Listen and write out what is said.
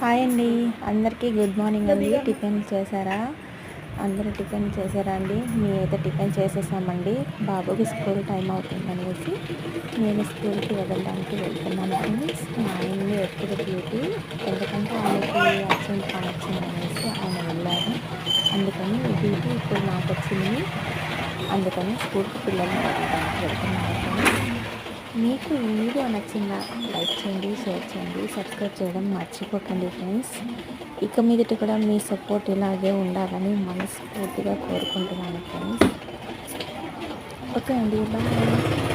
Hi అండి. అందరికీ good morning అండి. టిఫిన్ చేశారా? అందరూ టిఫిన్ చేశారా అండి? మేమైతే టిఫిన్ చేసేసామండి. బాబుకి స్కూల్ టైం అవుతుంది అనేసి నేను స్కూల్కి వెళ్ళడానికి వెళ్తున్నాను ఫ్రెండ్స్. మా ఆయన్ని ఎప్పుడు డ్యూటీ? ఎందుకంటే ఆయనకి అర్జెంట్ పని అనేసి ఆయన వెళ్ళారు. అందుకని డ్యూటీ ఇప్పుడు నాకు వచ్చింది అందుకని స్కూల్కి పిల్లల్ని వెళ్ళడానికి వెళ్తున్నాను. మీకు ఈ వీడియో నచ్చిందా? లైక్ చేయండి షేర్ చేయండి సబ్స్క్రైబ్ చేయడం మర్చిపోకండి ఫ్రెండ్స్. ఇక మీదట కూడా మీ సపోర్ట్ ఇలాగే ఉండాలని మనస్ఫూర్తిగా కోరుకుంటున్నాను ఫ్రెండ్స్. ఓకే అండి బాయ్.